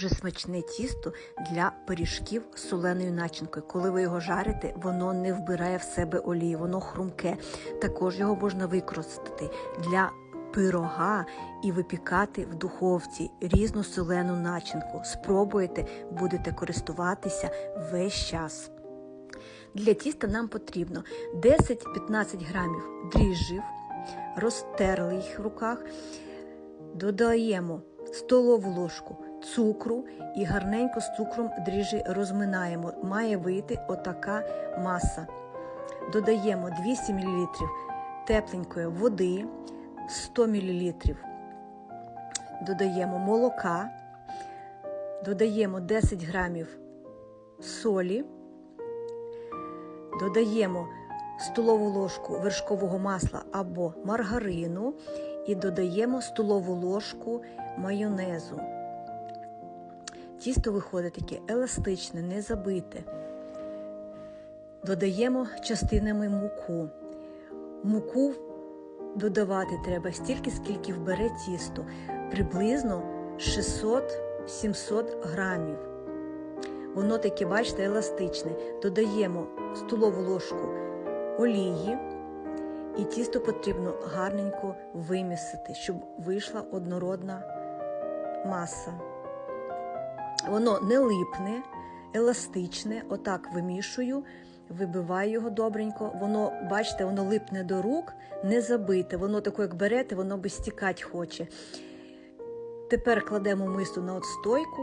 Дуже смачне тісто для пиріжків з соленою начинкою. Коли ви його жарите, воно не вбирає в себе олії, воно хрумке. Також його можна використати для пирога і випікати в духовці різну солену начинку. Спробуєте, будете користуватися весь час. Для тіста нам потрібно 10-15 грамів дріжджів, розтерли їх в руках, додаємо столову ложку цукру і гарненько з цукром дріжджі розминаємо. Має вийти отака маса. Додаємо 200 мл тепленької води, 100 мл додаємо молока, додаємо 10 грамів солі, додаємо столову ложку вершкового масла або маргарину і додаємо столову ложку майонезу. Тісто виходить таке еластичне, не забите. Додаємо частинами муку. Муку додавати треба стільки, скільки вбере тісто, приблизно 600-700 грамів. Воно таке, бачите, еластичне. Додаємо столову ложку олії, і тісто потрібно гарненько вимісити, щоб вийшла однородна маса. Воно не липне, еластичне, отак вимішую, вибиваю його добренько. Воно, бачите, воно липне до рук, не забите. Воно таке, як берете, воно би стікати хоче. Тепер кладемо мису на отстойку